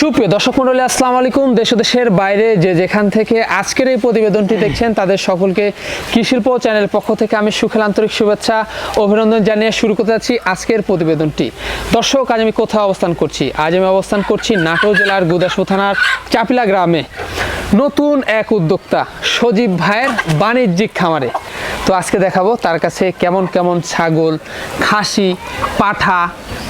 সুপ্রিয় দর্শক মন্ডলী, আসসালামু আলাইকুম। দেশ দেশের বাইরে যে যেখান থেকে আজকের এই প্রতিবেদনটি দেখছেন, তাদের সকলকে কৃষিল্প চ্যানেল পক্ষ থেকে আমি সুখেল আন্তরিক শুভেচ্ছা, অভিনন্দন জানিয়ে শুরু করতে যাচ্ছি আজকের প্রতিবেদনটি। দর্শক, আজ আমি কোথাও অবস্থান করছি? আজ আমি অবস্থান করছি নাটোর জেলার গুদাসপুর থানার চাপিলা গ্রামে। নতুন এক উদ্যোক্তা, সজীব ভাইয়ের বাণিজ্যিক খামারে। তো আজকে দেখাবো তার কাছে কেমন কেমন ছাগল, খাসি, পাঠা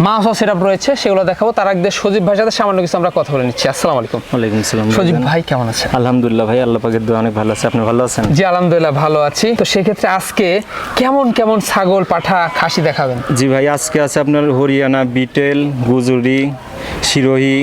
মাংস সেটআপ রয়েছে, সেগুলো দেখাবো। তার আগে সজীব ভাইয়ের সাথে সামান্য কিছু আমরা কথা বলে নিচ্ছি। আসসালামু আলাইকুম। ওয়ালাইকুম আসসালাম। সজীব ভাই কেমন আছেন? আলহামদুলিল্লাহ ভাই আল্লাহ পাকের দোয়া অনেক ভালো আছে। আপনি ভালো আছেন? জি আলহামদুলিল্লাহ ভালো আছি। তো সেক্ষেত্রে আজকে কেমন কেমন ছাগল পাঠা খাসি দেখাবেন? জি ভাই আজকে আছে আপনার হরিয়ানা বিটেল গুজুরি সিরোহি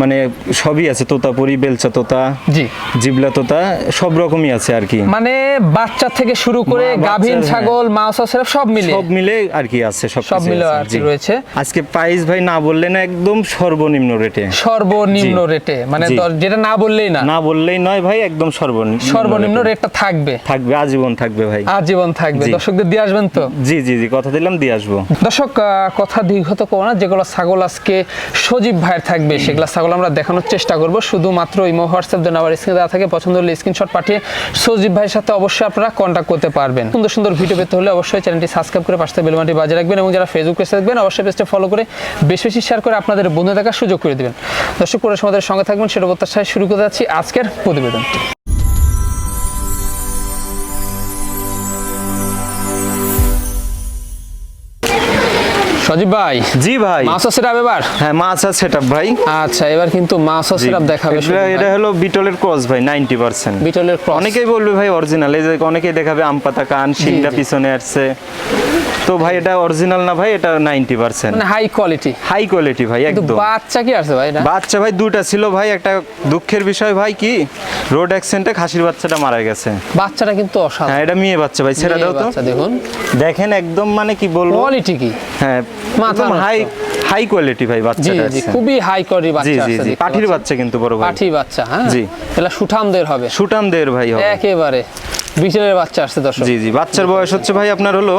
মানে সবই আছে তোতাপুরি বেলচা তোতা জি। জিবলা তোতা সব রকমই আছে আর কি। মানে বাচ্চা থেকে শুরু করে গাভীন ছাগল মাংস সেটআপ সব মিলে। সব মিলে আর কি আছে সব সব মিলে আর কি রয়েছে। আজকে প্রাইস ভাই না বললে না একদম সর্বনিম্ন রেটে। সর্বনিম্ন রেটে মানে যেটা না বললেই না। না বললেই নয় ভাই একদম সর্বনিম্ন সর্বনিম্ন। রেটটা থাকবে। থাকবে আজীবন থাকবে ভাই। আজীবন থাকবে। দর্শকদের দিয়ে আসবেন তো? জি জি জি কথা দিলাম দিয়ে আসব। দর্শক কথা দীর্ঘত করো না যেগুলো ছাগল আজকে সজীব ভাইয়ের থাকবে সেগুলো ছাগল আমরা দেখানোর চেষ্টা করব। শুধুমাত্র ইমো হোয়াটসঅ্যাপ দেন আবার স্ক্রিনে দেওয়া থাকে, পছন্দ হলে স্ক্রিনশট পাঠিয়ে সজীব ভাইয়ের সাথে অবশ্যই আপনারা কন্ট্যাক্ট করতে পারবেন। সুন্দর সুন্দর ভিডিও পেতে হলে অবশ্যই চ্যানেলটি সাবস্ক্রাইব করে পাশে বেলমাটি বাজে রাখবেন এবং যারা ফেসবুক পেজে দেখবেন অবশ্যই পেজটা ফলো করে বেশি বেশি শেয়ার করে আপনাদের বন্ধু দেখার সুযোগ করে দেবেন। দর্শক, পুরো আমাদের সঙ্গে থাকবেন, সেটা প্রত্যাশায় শুরু করে যাচ্ছি আজকের প্রতিবেদনটি। সজীব ভাই? জি ভাই। মাছ সেটা এবার হ্যাঁ মাছ আছে সেটা ভাই। আচ্ছা এবার কিন্তু মাছ সিরাপ দেখাবে এটা- হলো বিটলের ক্রস ভাই নাইনটি পার্সেন্ট বিটলের ক্রস। অনেকেই বলবে ভাই অরিজিনাল এই যে অনেকেই দেখাবে আম পাতা কান শিংটা পিছনে আসছে। তো ভাই এটা অরিজিনাল না ভাই এটা নাইনটি পার্সেন্ট মানে হাই কোয়ালিটি হাই কোয়ালিটি ভাই একদম। বাচ্চা কি আছে ভাই না বাচ্চা ভাই দুটা ছিল ভাই একটা দুঃখের বিষয় ভাই কি? রোড অ্যাক্সিডেন্টে খাসির বাচ্চাটা মারা গেছে। বাচ্চাটা কিন্তু অসাধারণ। হ্যাঁ এটা মেয়ে বাচ্চা ভাই ছেড়ে দাও তো। দেখুন। দেখেন একদম মানে কি বলব? কোয়ালিটি কি? হ্যাঁ মাথা হাই হাই কোয়ালিটি ভাই বাচ্চাটা জি। খুবই হাই কোয়ালিটি বাচ্চা আছে জি। পাঠির বাচ্চা কিন্তু বড় ভাই। পাঠি বাচ্চা হ্যাঁ। জি। এটা সুঠামদের হবে। সুঠামদের ভাই হবে। একেবারে। বিচলের বাচ্চা আসছে দর্শক। জি জি বাচ্চার বয়স হচ্ছে ভাই আপনার হলো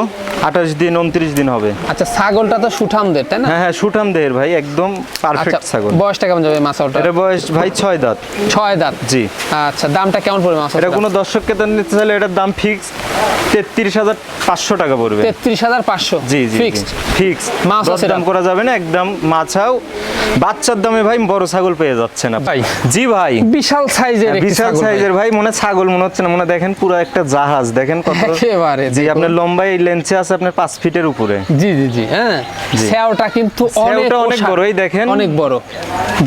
আঠাশ দিন উনত্রিশ দিন হবে। আচ্ছা ছাগলটা তো সুঠামদের তাই না? হ্যাঁ হ্যাঁ সুঠাম দেহের ভাই একদম আচ্ছা পারফেক্ট ছাগল। বয়সটা কেমন যাবে মাছাওটা এটা বয়স ভাই ছয় দাঁত। ছয় দাঁত? জি। আচ্ছা দামটা কেমন পড়বে মাছ এটা কোনো দর্শককে তো নিতে চাইলে এটার দাম ফিক্স তেত্রিশ হাজার পাঁচশো টাকা পড়বে। তেত্রিশ হাজার পাঁচশো? জি জি ফিক্সড ফিক্স মাছ দাম? করা যাবে না একদম মাছাও। বাচ্চার দামে ভাই বড় ছাগল পেয়ে যাচ্ছে না ভাই। জি ভাই। বিশাল সাইজের হ্যাঁ, বিশাল সাইজের ভাই। মনে ছাগল মনে হচ্ছে না মনে হয় দেখেন পুরো একটা জাহাজ দেখেন কত একেবারে জি। আপনার লম্বাই লেন্সে আছে আপনার পাঁচ ফিটের উপরে। জি জি জি হ্যাঁ জি। কিন্তু অনেক অনেক বড়, এই দেখেন। অনেক বড়।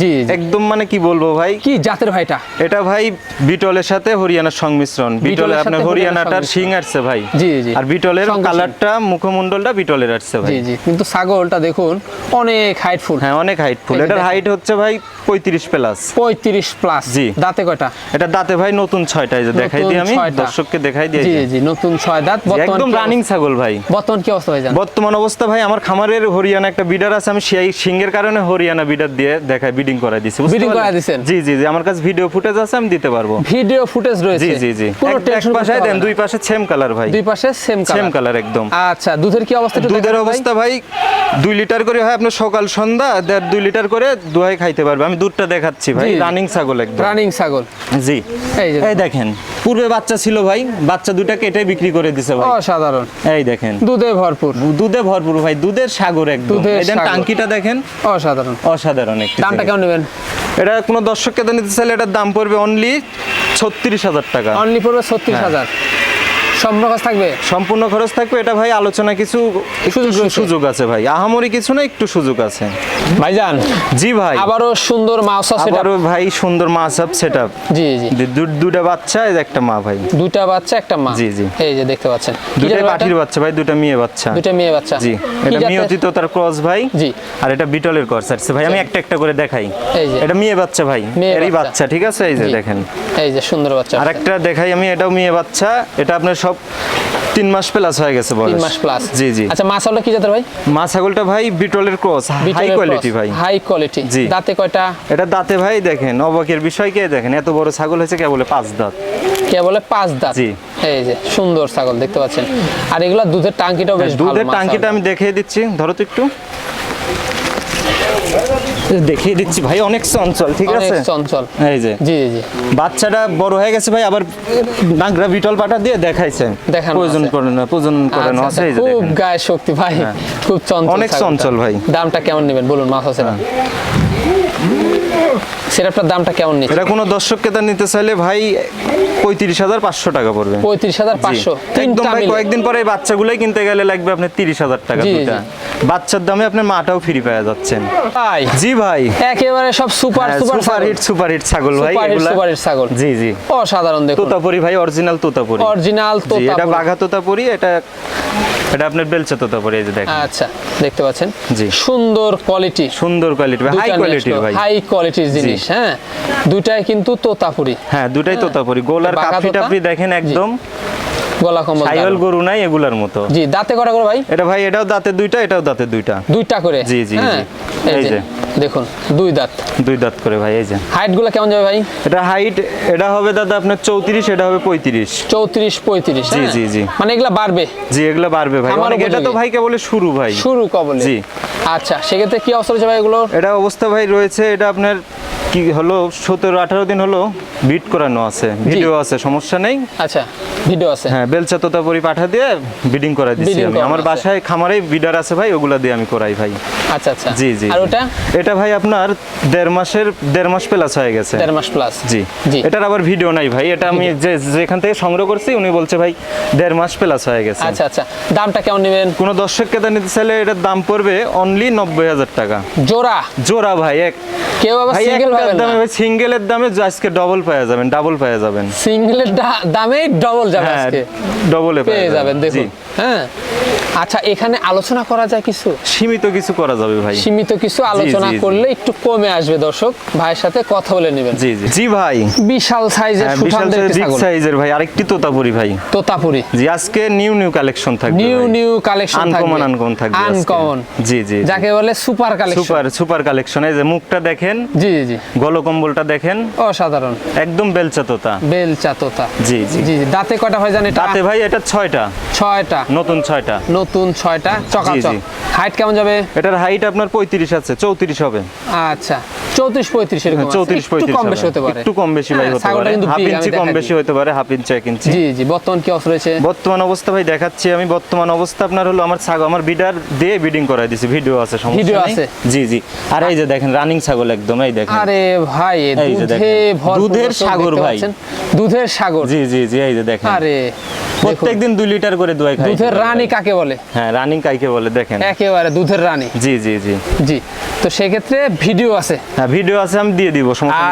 জি। একদম মানে কি বলব ভাই? কি জাতের ভাইটা এটা? ভাই বিটলের সাথে হরিয়ানার সংমিশ্রণ। বিটলে আপনার হরিয়ানাটার শিং আসছে ভাই। জি, জি। আর বিটলের কালারটা মুখমণ্ডলটা বিটলের আসছে ভাই। জি জি। কিন্তু ছাগলটা দেখুন অনেক হাইটফুল হ্যাঁ অনেক হাইটফুল এটার হাইট হচ্ছে ভাই পঁয়ত্রিশ প্লাস পঁয়ত্রিশ প্লাস জি। দাঁতে কয়টা? এটা দাঁতে ভাই নতুন ছয়টা এই যে দেখাই দিই আমি। ছয়টা। দেখাই জি জি নতুন ছয় দাঁত বর্তমান একদম রানিং ছাগল ভাই। বর্তমান কি অবস্থা ভাই বর্তমান অবস্থা ভাই আমার খামারের হরিয়ানা একটা বিডার আছে আমি সেই সিংহের কারণে হরিয়ানা বিডার দিয়ে দেখাই বিডিং করাই দিছি পারলেন? দিছেন? জি জি জি আমার কাছে ভিডিও ফুটেজ আছে আমি দিতে পারব। ভিডিও ফুটেজ রয়েছে। জি জি জি। এক টেনশন পাশে দেন দুই পাশে সেম কালার ভাই। দুই পাশে সেম সেম কালার কালার একদম। আচ্ছা দুধের কি অবস্থা দুধের? অবস্থা ভাই দুই লিটার করে হয় আপনার সকাল সন্ধ্যা দেড় দুই লিটার করে দোয়াই খাইতে পারবে। আমি দুধটা দেখাচ্ছি ভাই রানিং ছাগল একদম। রানিং ছাগল। জি। এই দেখেন পূর্বে বাচ্চা ছিল ভাই বাচ্চা দুটাকে কেটে বিক্রি করে দিছে ভাই। অসাধারণ। এই দেখেন। দুধে ভরপুর। দুধে ভরপুর ভাই দুধের সাগর একদম। দেন টাঙ্কিটা দেখেন। অসাধারণ। অসাধারণ একটি দামটা কেমন নেবেন? এটা কোনো দর্শককে দিতে নিতে চাইলে এটার দাম পড়বে অনলি ছত্রিশ হাজার টাকা। অনলি পড়বে ছত্রিশ হ্যাঁ। হাজার। সম্পূর্ণ খরচ থাকবে? সম্পূর্ণ খরচ থাকবে এটা ভাই আলোচনা কিছু সুযোগ আছে ভাই। আহামরি কিছু না একটু সুযোগ আছে। ভাইজান জি ভাই। আবারও সুন্দর মাছ আছে আবারও ভাই সুন্দর মাছ আপ সেট আপ জি। জি দুটা বাচ্চা একটা মা ভাই। দুটা বাচ্চা একটা মা। জি, জি। এই যে দেখতে পাচ্ছেন। জাতের পাঠির বাচ্চা ভাই দুটা মেয়ে বাচ্চা। দুটা মেয়ে বাচ্চা। জি। এটা জাতের? মিয়তিত তার ক্রস ভাই। জি। আর এটা বিটলের ক্রস আসছে ভাই আমি একটা একটা করে দেখাই। এই যে। এটা মেয়ে বাচ্চা ভাই এরই বাচ্চা। বাচ্চা ঠিক আছে? এই যে দেখেন। এই যে সুন্দর বাচ্চা। আরেকটা দেখাই আমি এটাও মেয়ে বাচ্চা। এটা আপনার সব তিন মাস প্লাস হয়ে গেছে বয়স। তিন মাস প্লাস জি জি। আচ্ছা মাছ হলো কি জাতের ভাই? মা ছাগলটা ভাই বিটলের ক্রস হাই কোয়ালিটি ভাই। হাই কোয়ালিটি জি। দাঁতে কয়টা? এটা দাঁতে ভাই দেখেন অবাকের বিষয় কে দেখেন এত বড় ছাগল হয়েছে কে বলে পাঁচ দাঁত। কে বলে পাঁচ দাঁত? জি। এই যে সুন্দর ছাগল দেখতে পাচ্ছেন। আর এগুলা দুধের টাঙ্কিটাও বেশ দুধের। টাঙ্কিটা আমি দেখিয়ে দিচ্ছি ধরো তো একটু। দেখিয়ে দিচ্ছি ভাই অনেক চঞ্চল ঠিক আছে? চঞ্চল। এই যে। জি জি বাচ্চাটা বড় হয়ে গেছে ভাই আবার নাগরা বিটল পাটা দিয়ে দেখাইছে দেখানো প্রয়োজন আছে। করে না প্রয়োজন করে না আচ্ছা, আছে এই আচ্ছা, যে খুব গায়ে শক্তি ভাই খুব চঞ্চল অনেক চঞ্চল ভাই। দামটা কেমন নেবেন বলুন মাছ আছে না? সেটার দামটা কেমন নিচ্ছে? এটা কোনো দর্শক ক্রেতা নিতে চাইলে ভাই পঁয়ত্রিশ হাজার পাঁচশো টাকা পড়বে। পঁয়ত্রিশ হাজার জি। পাঁচশো একদম তিনটা ভাই কয়েকদিন পরে এই বাচ্চাগুলোই কিনতে গেলে লাগবে আপনার তিরিশ হাজার টাকা জি, বাচ্চার দামে আপনার মাটাও ফ্রি পেয়ে যাচ্ছেন ভাই জি ভাই। একেবারে সব super super super hit super hit ছাগল ভাই এগুলা। সুপার হিট ছাগল। জি জি। অসাধারণ দেখুন। তোতাপুরি ভাই অরিজিনাল তোতাপুরি। অরিজিনাল তো জি এটা বাঘা তোতাপুরি এটা এটা আপনার বেলচা তোতাপুরি এই যে দেখেন। আচ্ছা দেখতে পাচ্ছেন? জি। সুন্দর কোয়ালিটি সুন্দর কোয়ালিটি হাই কোয়ালিটির ভাই। হাই কোয়ালিটির জিনিস হ্যাঁ? দুটাই কিন্তু তোতাপুরি। হ্যাঁ দুটাই তোতাপুরি। গোলার বাঘা কাপড়ি আপনি দেখেন একদম। গলা কম্বল সাইওয়াল গরু নাই এগুলার মতো। জি দাঁতে করে ভাই? এটা ভাই এটাও দাঁতে দুইটা এটাও দাঁতে দুইটা। দুইটা করে? জি, জি, হ্যাঁ? এই যে। দেখুন দুই দাঁত। দুই দাঁত করে ভাই এই যে। হাইটগুলো কেমন যাবে ভাই? এটা হাইট এটা হবে দাদা আপনার চৌত্রিশ এটা হবে পঁয়ত্রিশ। চৌত্রিশ পঁয়ত্রিশ জি, জি, জি। মানে এগুলা বাড়বে। জি এগুলো বাড়বে ভাই। অনেক এটা তো। ভাই কেবল শুরু ভাই। শুরু কবলে। জি। আচ্ছা সেক্ষেত্রে কি অবস্থা রয়েছে ভাই এগুলো? এটা অবস্থা ভাই রয়েছে এটা আপনার কি হলো সতেরো আঠারো দিন হলো বিট করানো আছে। ভিডিও আছে সমস্যা নেই। আচ্ছা ভিডিও আছে। হ্যাঁ বেলচা তোতাপুরি পাঠা দিয়ে বিডিং করাই দিচ্ছি আমি। আমার বাসায় খামারে বিডার আছে ভাই ওগুলা দিয়ে আমি করাই ভাই। আচ্ছা আচ্ছা। জি জি। আর ওটা? এটা ভাই আপনার দেড় মাসের দেড় মাস প্লাস হয়ে গেছে। দেড় মাস প্লাস জি। জি। এটার আবার ভিডিও নাই ভাই এটা আমি যে যেখান থেকে সংগ্রহ করছি উনি বলছে ভাই দেড় মাস প্লাস হয়ে গেছে। আচ্ছা আচ্ছা। দামটা কেমন নেবেন? কোনো দর্শক কেতা নিতে চাইলে এটার দাম পড়বে অনলি নব্বই হাজার টাকা। জোড়া? জোড়া ভাই এক কেউ আবার ভাই সিঙ্গেল পাবেন দামে ভাই সিঙ্গেলের দামে আজকে ডবল পাওয়া যাবেন ডাবল পাওয়া যাবেন। সিঙ্গেলের দামে ডবল যাবে হ্যাঁ আজকে। ডবলে পেয়ে যাবেন দেখুন। হ্যাঁ? আচ্ছা এখানে আলোচনা করা যায় কিছু? সীমিত কিছু করা যাবে ভাই। সীমিত কিছু আলোচনা। করলে একটু কমে আসবে দর্শক। ভাইয়ের সাথে কথা বলে নেবেন। জি জি। জি ভাই। বিশাল সাইজের হ্যাঁ, সুঠাম বিগ সাইজের ভাই আরেকটি তোতাপুরি ভাই। তোতাপুরি। জি আজকে নিউ নিউ কালেকশন থাকবে নিউ নিউ কালেকশন থাকবে। আনকমন আনকমন থাকবে আনকমন জি জি যাকে বলে super collection super super collection এই যে মুখটা দেখেন জি জি জি। গলকম্বলটা দেখেন। অসাধারণ। একদম বেলচা তোতা। বেলচা তোতা। জি জি। জি দাঁতে কটা হয় জানেন তাতে ভাই এটা ছয়টা। ছয়টা। নতুন ছয়টা। নতুন ছয়টা চকাচক। হাইট কেমন যাবে? এটার হাইট আপনার পঁয়ত্রিশ আছে চৌত্রিশ হবে। আচ্ছা। চৌত্রিশ পঁয়ত্রিশ এরকম চৌত্রিশ পঁয়ত্রিশ কম বেশি হতে পারে। একটু কম বেশি ভাই হতে পারে। হাফ ইঞ্চি কম বেশি হতে পারে হাফ ইঞ্চি এক ইঞ্চি। জি জি বর্তমান কি অবস্থা রয়েছে? বর্তমান অবস্থা ভাই দেখাচ্ছি আমি বর্তমান অবস্থা আপনার হলো আমার ছাগল আমার বিডার দিয়ে বিডিং করাই দিছি। ভিডিও আছে সমস্যা Video আছে? জি জি। আর এই যে দেখেন রানিং ছাগল একদম এই দেখেন। আরে ভাই এ এই যে দুধে দুধের সাগর ভাই। দুধের সাগর। জি জি জি এই যে দেখেন। আরে প্রত্যেকদিন দুই লিটার করে দোয়াই খাই। দুধের রানী কাকে বলে? হ্যাঁ রানিং কাকে বলে দেখেন। একেবারে দুধের রানী। জি জি জি। জি তো সেক্ষেত্রে ভিডিও আছে। হ্যাঁ ভিডিও আছে আমি দিয়ে দিব।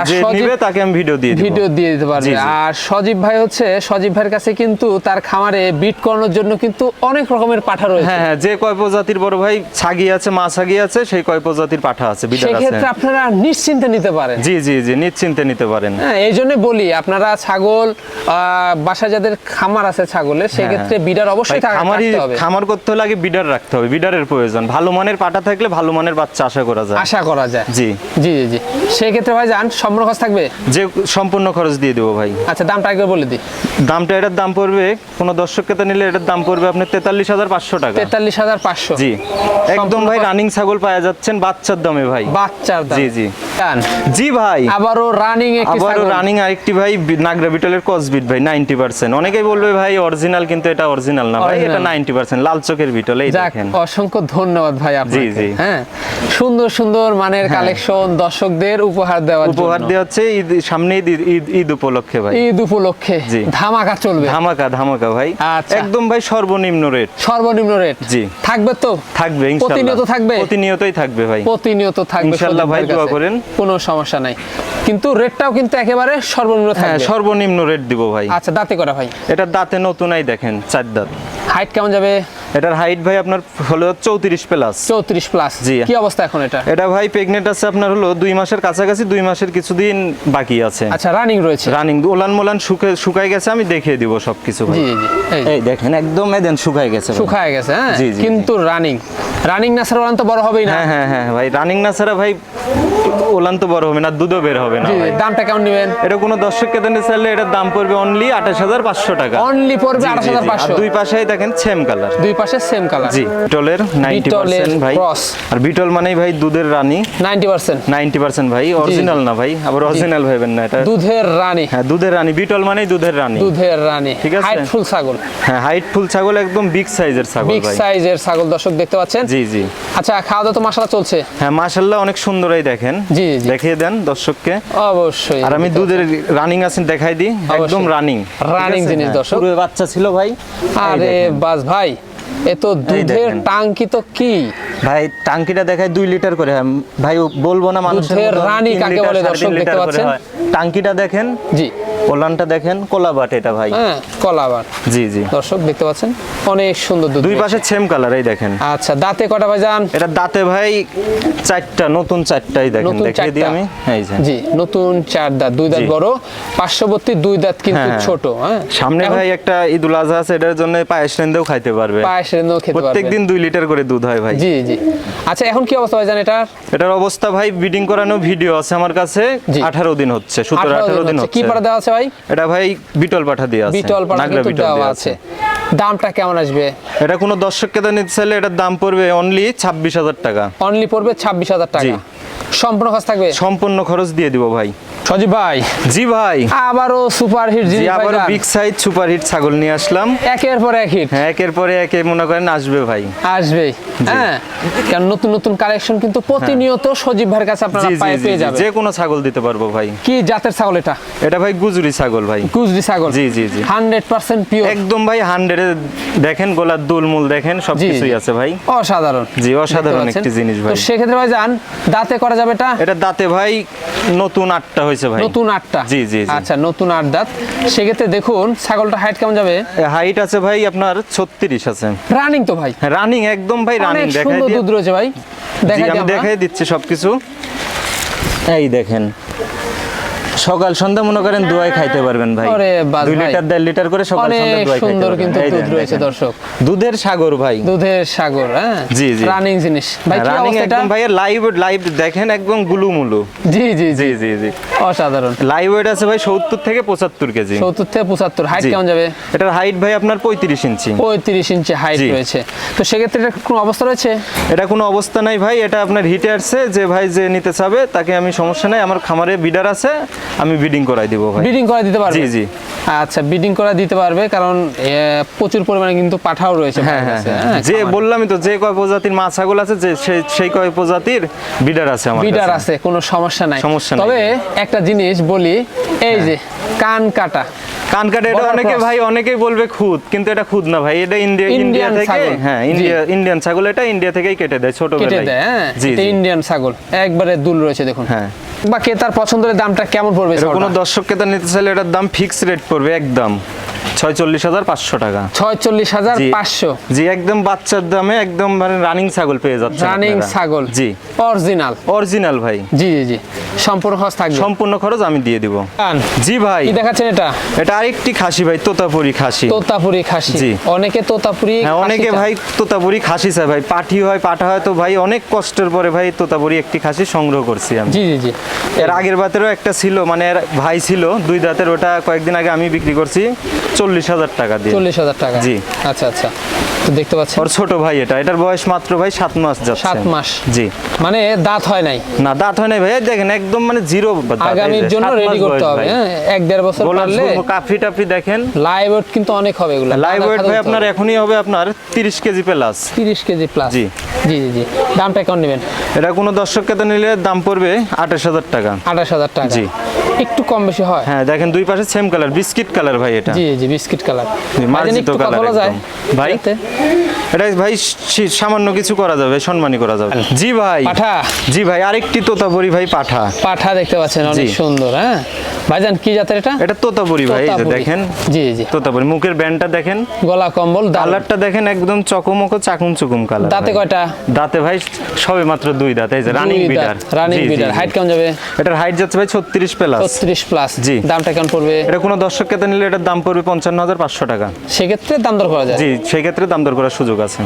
যে নিবে তাকে আমি ভিডিও দিয়ে দিব। ভিডিও দিয়ে দিতে পারবে। আর সজীব ভাই হচ্ছে সজীব ভাইয়ের কাছে কিন্তু তার খামারে বিট করানোর জন্য কিন্তু অনেক রকমের পাঠা রয়েছে। হ্যাঁ হ্যাঁ যে কয় প্রজাতির বড় ভাই ছাগি আছে মা ছাগি আছে সেই কয় প্রজাতির পাঠা আছে বিডার আছে। আপনারা নিশ্চিন্তে নিতে পারেন। জি জি জি নিশ্চিন্তে নিতে পারেন। হ্যাঁ এই জন্য বলি আপনারা ছাগল আহ, বাসায় যাদের খামার আছে ছাগলের সেক্ষেত্রে বিডার অবশ্যই খামারি হবে। খামার করতে হলে আগে বিডার রাখতে হবে বিডারের প্রয়োজন। ভালো মানের পাটা থাকলে ভালো মানের বাচ্চা আশা করা যায়। আশা করা যায়। জি। জি জি জি। সেক্ষেত্রে ভাই যান সম্পূর্ণ খরচ থাকবে? যে সম্পূর্ণ খরচ দিয়ে দেবো ভাই। আচ্ছা দামটা একবার বলে দিই। দামটা এটার দাম পড়বে কোনো দর্শক ক্রেতা নিলে এটার দাম পড়বে আপনার তেতাল্লিশ হাজার পাঁচশো টাকা। তেতাল্লিশ হাজার পাঁচশো। জি। একদম ভাই রানিং ছাগল পাওয়া যাচ্ছেন বাচ্চার দামে ভাই। বাচ্চার দাম। জি জি। জি ভাই। আবারও রানিং আবারও রানিং আরেকটি ভাই নাগরা বিটলের কসবিট ভাই নাইনটি পার্সেন্ট অনেকেই বলবে ভাই অরিজিনাল কিন্তু এটা অরিজিনাল না ভাই এটা Original। নাইনটি পার্সেন্ট লাল চোখের বিটল এই দেখেন। অসংখ্য ধন্যবাদ ভাই আপনাকে। জি। হ্যাঁ? সুন্দর সুন্দর মানের কালেকশন দর্শকদের উপহার দেওয়ার উপহার দেওয়া হচ্ছে ঈদ সামনে ঈদ ঈদ ঈদ উপলক্ষে ভাই। ঈদ উপলক্ষে। ধামাকা চলবে। ধামাকা ধামাকা ভাই। আচ্ছা। একদম ভাই সর্বনিম্ন রেট সর্বনিম্ন রেট জি। থাকবে তো? থাকবে প্রতিনিয়ত থাকবে? প্রতিনিয়তই থাকবে ভাই। প্রতিনিয়ত থাকবে ইনশাআল্লাহ ভাই, দোয়া করেন। কোনো সমস্যা নাই। কিন্তু রেটটাও কিন্তু একেবারে সর্বনিম্ন হ্যাঁ থাকবে। সর্বনিম্ন রেট দিব ভাই। আচ্ছা দাঁতে করা ভাই। এটা দাঁতে নতুনই দেখেন চার দাঁত। হাইট কেমন যাবে? এটার হাইট ভাই আপনার হলো চৌত্রিশ প্লাস চৌত্রিশ প্লাস জি। কি অবস্থা এখন এটা? এটা ভাই প্রেগনেন্ট আছে আপনার হলো দুই মাসের কাছাকাছি দুই মাসের কিছুদিন বাকি আছে। আচ্ছা রানিং রয়েছে? রানিং ওলান মোলান শুকে শুকাই গেছে আমি দেখিয়ে দিব সবকিছু ভাই। জি জি এই দেখেন একদম এদেন শুকাই গেছে। শুকায় গেছে হ্যাঁ। কিন্তু রানিং রানিং না স্যার তো বড় হবেই না। হ্যাঁ হ্যাঁ হ্যাঁ ভাই রানিং না ছাড়া ভাই ওলান তো বড় হবে না দুধও বের হবে না দামটা কেমন নেবেন? এটা কোনো দর্শক কেতে চাইলে এটার দাম পড়বে অনলি আঠাশ হাজার পাঁচশো টাকা। অনলি পড়বে আঠাশ। হাজার পাঁচশো। দুই পাশেই দেখেন সেম কালার দুই পাশে সেম কালার জি বিটলের নাইনটি বিটলের পার্সেন্ট ভাই। আর বিটল মানেই ভাই দুধের রানী। নাইনটি পার্সেন্ট নাইনটি পার্সেন্ট ভাই অরিজিনাল না ভাই আবার অরিজিনাল ভাবেন না এটা। দুধের রানী। হ্যাঁ দুধের রানী বিটল মানেই দুধের রানী। দুধের রানী। ঠিক আছে। হাইট ফুল ছাগল। হ্যাঁ হাইট ফুল ছাগল একদম বিগ সাইজের ছাগল বিগ সাইজের ছাগল দর্শক দেখতে পাচ্ছেন? জি জি। আচ্ছা খাওয়া দাওয়া তো মশলা চলছে। হ্যাঁ মাশাল্লাহ অনেক সুন্দরই দেখেন। জি, জি। দেখিয়ে দেন দর্শককে। অবশ্যই। আর আমি দুধের রানিং আছেন দেখাই দিই। একদম রানিং Running জিনিস দর্শক। পুরো বাচ্চা ছিল ভাই। আরে বাস ভাই। এ তো দুধের। টাঙ্কি তো কি ভাই টাঙ্কিটা দেখায় দুই লিটার করে হ্যাঁ, ভাই বলব না মানুষের রানী কাকে বলে দর্শক দেখতে পাচ্ছেন? টাঙ্কিটা দেখেন জি। ওলানটা দেখেন কোলাবাট এটা ভাই। হ্যাঁ কলাবার জি জি। দর্শক দেখতে পাচ্ছেন অনেক সুন্দর দুধ দুই পাশে সেম কালার এই দেখেন। আচ্ছা দাঁতে কটা ভাই যান এটা দাঁতে ভাই চারটা নতুন চারটাই দেখেন দেখিয়ে দিই আমি। এই যে। জি নতুন চার দাঁত দুই দাঁত বড় পার্শ্ববর্তী দুই দাঁত কিন্তু হ্যাঁ। ছোট হ্যাঁ। সামনে ভাই একটা ঈদুল আজহা আছে এটার জন্য পায়েস রেন্দেও খাইতে পারবে। পায়েস রেঁধেও খেতে প্রত্যেক পারবে। দিন দুই লিটার করে দুধ হয় ভাই। জি জি। আচ্ছা এখন কি অবস্থা ভাই জান এটার? এটার অবস্থা ভাই বিডিং করানো ভিডিও আছে আমার কাছে। জি। আঠারো দিন হচ্ছে সতেরো 18 দিন হচ্ছে। কি পাড়া দেওয়া আছে ভাই? এটা ভাই বিটল পাঠা দিয়ে আছে। বিটল বিটল দেওয়া দেওয়া আছে। দামটা কেমন আসবে? এটা কোনো দর্শককে তো নিতে চাইলে এটার দাম পড়বে অনলি ছাব্বিশ হাজার টাকা। অনলি পড়বে ছাব্বিশ হাজার টাকা। সম্পূর্ণ খরচ থাকবে? সম্পূর্ণ খরচ দিয়ে দিব ভাই। সজীব ভাই। জি ভাই। আবারও সুপার হিট জি জিনিস আবার ভাইজান। বিগ সাইজ সুপার হিট ছাগল নিয়ে আসলাম। একের পর এক হিট হ্যাঁ একের পরে একে মনে করেন আসবে ভাই। আসবে। হ্যাঁ কারণ নতুন নতুন কালেকশন কিন্তু প্রতিনিয়ত সজীব ভাইয়ের কাছে আপনারা পায়ে পেয়ে যাবেন। যে কোনো ছাগল দিতে পারব ভাই। কি জাতের ছাগল এটা? এটা ভাই গুজুরি ছাগল ভাই। কুচডি ছাগল। জি, জি, জি। হান্ড্রেড পার্সেন্ট পিওর একদম ভাই হান্ড্রেডে দেখেন গোলার দুলমুল দেখেন সব কিছুই আছে ভাই। অসাধারণ। জি, অসাধারণ একটি জিনিস ভাই। তো সেক্ষেত্রে ভাই যান দাঁতে করা যাবে এটা? এটা দাঁতে ভাই নতুন আটটা হয়েছে ভাই। নতুন আটটা? জি, জি। আচ্ছা নতুন আট দাঁত। সেক্ষেত্রে দেখুন ছাগলটা হাইট কেমন যাবে? হাইট আছে ভাই আপনার ছত্রিশ আছে। রানিং তো ভাই? রানিং একদম ভাই রানিং দেখাই দুধ রয়েছে ভাই। দেখাই দিচ্ছি সবকিছু। এই দেখেন। সকাল সন্ধ্যা মনে করেন দোয়াই খাইতে পারবেন ভাই। দুই লিটার দেড় লিটার করে সকাল সন্ধ্যা দোয়াই খাইতে সুন্দর কিন্তু দুধ রয়েছে দর্শক। দুধের সাগর ভাই। দুধের সাগর হ্যাঁ? জি, জি। রানিং জিনিস। ভাই কি রানিং অবস্থা একদম ভাই লাইভ লাইভ দেখেন একদম গুলু মুলু জি জি। জি জি জি। অসাধারণ। লাইভ ওয়েট আছে ভাই সত্তর থেকে পঁচাত্তর কেজি। সত্তর থেকে পঁচাত্তর। হাইট কেমন যাবে? এটার হাইট ভাই আপনার পঁয়ত্রিশ ইঞ্চি পঁয়ত্রিশ ইঞ্চি হাইট। রয়েছে। তো সেক্ষেত্রে এটা কোনো অবস্থা রয়েছে? এটা কোনো অবস্থা নাই ভাই। এটা আপনার হিটে আসছে যে ভাই যে নিতে চাবে তাকে আমি সমস্যা নাই। আমার খামারে বিডার আছে। আমি বিডিং করাই দিব ভাই। বিডিং করা দিতে পারবে? জি, জি। আচ্ছা বিডিং করা দিতে পারবে কারণ প্রচুর পরিমাণে কিন্তু পাঠাও রয়েছে হ্যাঁ হ্যাঁ হ্যাঁ। যে বললামই তো যে কয় প্রজাতির মাছ ছাগল আছে যে সেই- সেই কয় প্রজাতির বিডার আছে আমার বিডার আছে কোনো সমস্যা নাই। সমস্যা নাই। তবে একটা জিনিস বলি এই যে কান কাটা। কান কাটা এটা অনেকে ভাই অনেকেই বলবে খুদ কিন্তু এটা খুদ না ভাই এটা ইন্ডিয়া ইন্ডিয়া থেকে হ্যাঁ ইন্ডিয়া ইন্ডিয়ান ছাগল এটা ইন্ডিয়া থেকেই কেটে দেয় কেটে দেয় হ্যাঁ। ইন্ডিয়ান ছাগল। একবারে দুল রয়েছে দেখুন। হ্যাঁ। বা ক্রেতার পছন্দের দামটা কেমন পড়বে কোনো দর্শক ক্রেতা নিতে চাইলে এটার দাম ফিক্সড রেট পড়বে একদম। ছয়চল্লিশ হাজার পাঁচশো টাকা। ছয়চল্লিশ হাজার জি। পাঁচশো। জি একদম বাচ্চার দামে একদম মানে রানিং ছাগল পেয়ে যাচ্ছে রানিং ছাগল। জি। অরিজিনাল অরিজিনাল ভাই। জি জি জি। সম্পূর্ণ খরচ থাকবে। সম্পূর্ণ খরচ আমি দিয়ে দিব। জি ভাই। কি দেখাচ্ছেন এটা? এটা আরেকটি খাসি ভাই তোতাপুরি খাসি। তোতাপুরি খাসি। জি। অনেকে তোতাপুরি হ্যাঁ অনেকে ভাই তোতাপুরি খাসি চায় ভাই। পাঠি হয় পাঠা হয় তো ভাই অনেক কষ্টের পরে ভাই তোতাপুরি একটি খাসি সংগ্রহ করছি আমি। জি জি জি। এর আগের বাতেরও একটা ছিল মানে এর ভাই ছিল দুই দাঁতের ওটা কয়েকদিন আগে আমি বিক্রি করছি। চল্লিশ হাজার টাকা দিয়ে। চল্লিশ হাজার টাকা। জি। আচ্ছা আচ্ছা। তো দেখতে পাচ্ছেন। ওর ছোট ভাই এটা। এটার বয়স মাত্র ভাই সাত মাস যাচ্ছে। সাত মাস। জি। মানে দাঁত হয় নাই? না দাঁত হয় নাই ভাই। দেখেন একদম মানে জিরো আগামীর জন্য রেডি করতে হবে হ্যাঁ? এক দেড় বছর পারলে কাফি টাফি দেখেন। লাইভ ওয়েট কিন্তু অনেক হবে এগুলো। লাইভ ওয়েট ভাই আপনার এখনই হবে আপনার তিরিশ কেজি প্লাস তিরিশ কেজি প্লাস জি। জি জি দামটা কেমন নেবেন। এটা কোনো দর্শককে তো নিলে দাম পড়বে আঠাশ হাজার টাকা। আঠাশ হাজার টাকা। জি। একটু কম বেশি হয়। হ্যাঁ দেখেন দুই পাশে সেম কালার বিস্কিট কালার ভাই এটা। জি জি বিস্কিট কালার মার্জিত কালার বলা যায়। ভাই? এটা ভাই সামান্য কিছু করা যাবে সম্মানই করা যাবে। জি ভাই। পাঠা। জি ভাই আরেকটি তোতাপুরি ভাই পাঠা। পাঠা দেখতে পাচ্ছেন অনেক সুন্দর হ্যাঁ? ভাইজান কি জাতের এটা? এটা তোতাপুরি ভাই এই দেখেন। জি জি। তোতাপুরি মুখের ব্যান্ডটা দেখেন। গলা কম্বল কালারটা দেখেন একদম চকমক চাকুম চুকুম কালার দাঁতে কয়টা? দাঁতে ভাই সবে মাত্র দুই দাঁত এই যে running breeder running breeder height কেমন যাবে? এটার হাইট যাচ্ছে ভাই ছত্রিশ প্লাস ছত্রিশ প্লাস জি। দামটা কেমন পড়বে? এটা কোনো দর্শককে তো নিলে এটার দাম পড়বে পঞ্চান্ন হাজার পাঁচশো টাকা। সেক্ষেত্রে দাম দর করা যায়। জি সেই ক্ষেত্রে দাম দর করার সুযোগ আছে।